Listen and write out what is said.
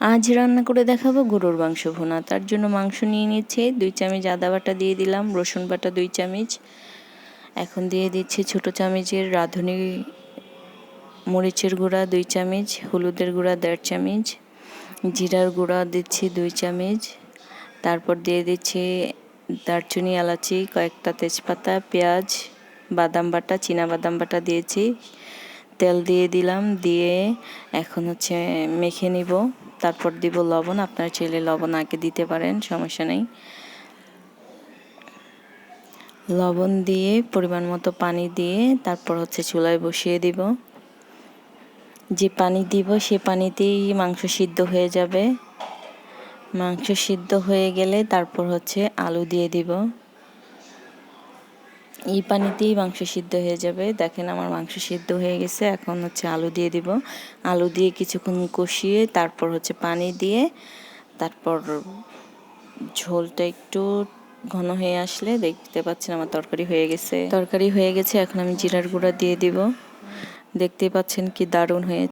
আজ রান্না করে দেখাবো গরুর মাংস ভুনা। তার জন্য মাংস নিয়ে নিচ্ছে, দুই চামচ আদা বাটা দিয়ে দিলাম, রসুন বাটা দুই চামচ। এখন দিয়ে দিচ্ছি ছোট চামচের রাঁধুনি মরিচের গুঁড়া দুই চামচ, হলুদের গুঁড়া দেড় চামচ, জিরার গুঁড়া দিচ্ছি দুই চামচ। তারপর দিয়ে দিচ্ছি দারচিনি, এলাচি, কয়েকটা তেজপাতা, পেঁয়াজ, বাদাম বাটা, চীনা বাদাম বাটা দিয়েছি। তেল দিয়ে দিলাম, দিয়ে এখন হচ্ছে মেখে নিব। তারপর দিব লবণ, আপনার ছেলে লবণ আগে দিতে পারেন, সমস্যা নেই। লবণ দিয়ে, পরিমাণ মতো পানি দিয়ে তারপর হচ্ছে চুলায় বসিয়ে দিব। যে পানি দিব, সে পানিতেই মাংস সিদ্ধ হয়ে যাবে। মাংস সিদ্ধ হয়ে গেলে তারপর হচ্ছে আলু দিয়ে দিব। এই পানিতেই মাংস সিদ্ধ হয়ে যাবে। দেখেন আমার মাংস সিদ্ধ হয়ে গেছে। এখন হচ্ছে আলু দিয়ে দিব। আলু দিয়ে কিছুক্ষণ কষিয়ে তারপর হচ্ছে পানি দিয়ে তারপর ঝোলটা একটু ঘন হয়ে আসলে দেখতে পাচ্ছেন আমার তরকারি হয়ে গেছে। তরকারি হয়ে গেছে। এখন আমি জিরার গুঁড়া দিয়ে দিব। দেখতে পাচ্ছেন কি দারুণ হয়ে